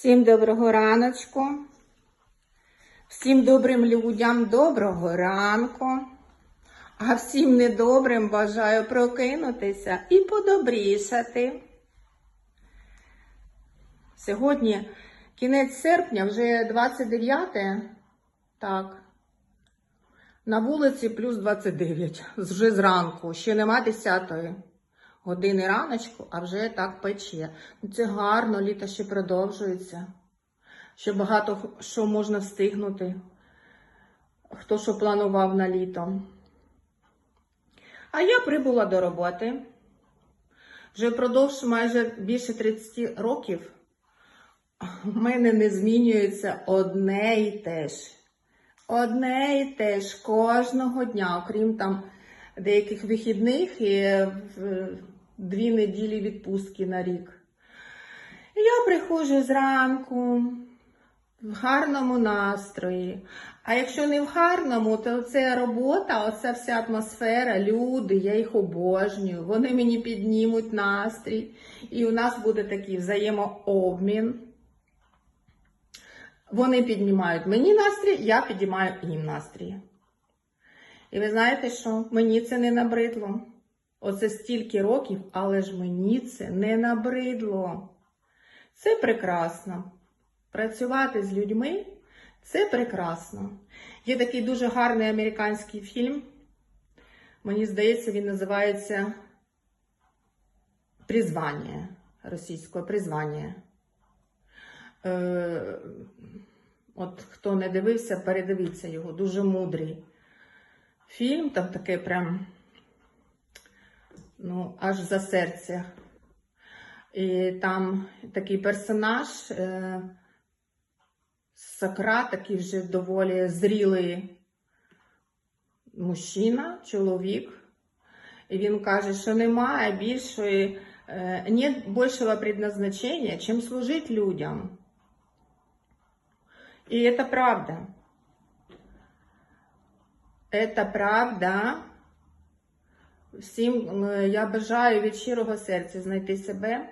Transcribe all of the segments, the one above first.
Всім доброго раночку. Всім добрим людям доброго ранку. А всім недобрим бажаю прокинутися і подобрішати. Сьогодні кінець серпня, вже 29. Так. На вулиці плюс 29. Вже зранку. Ще нема 10 години раночку, а вже так пече. Ну, Це гарно, літо ще продовжується. Ще багато що можна встигнути. Хто що планував на літо. А я прибула до роботи. Вже впродовж майже більше 30 років у мене не змінюється одне і те ж. Одне і те ж кожного дня, окрім там деяких вихідних і в дві неділі відпустки на рік. Я приходжу зранку в гарному настрої. А якщо не в гарному, то це робота, оця вся атмосфера, люди, я їх обожнюю. Вони мені піднімуть настрій, і у нас буде такий взаємообмін. Вони піднімають мені настрій, я піднімаю їм настрій. І ви знаєте що? Мені це не набридло. Оце стільки років, але ж мені це не набридло. Це прекрасно. Працювати з людьми це прекрасно. Є такий дуже гарний американський фільм. Мені здається, він називається Призвання російського призвання. Е, от хто не дивився, передивіться його, дуже мудрий фільм, там таке прям, ну, аж за серце. І там такий персонаж, е, Сократ, такий вже доволі зрілий мужчина, чоловік. І він каже, що немає більшої, е, нет більшого предназначення, чим служити людям. И это правда. Это правда. Всім я бажаю від щирого серця знайти себе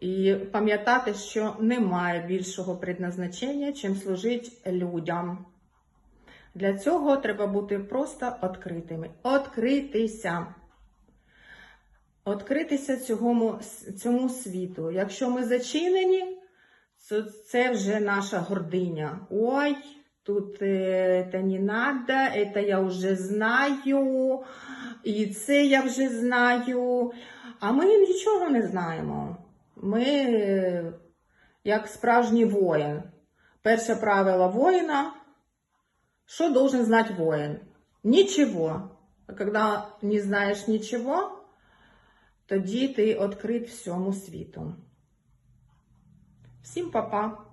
і пам'ятати, що немає більшого предназначення, чим служити людям. Для цього треба бути просто відкритими. Откритися. Откритися цьому, цьому світу. Якщо ми зачинені, це, це вже наша гординя. Ой, тут е, це не надо, це я вже знаю, і це я вже знаю. А ми нічого не знаємо. Ми, е, як справжній воїн. Перше правило воїна, що должен знати воїн? Нічого. А коли не знаєш нічого, тоді ти відкрит всьому світу. Всім па-па!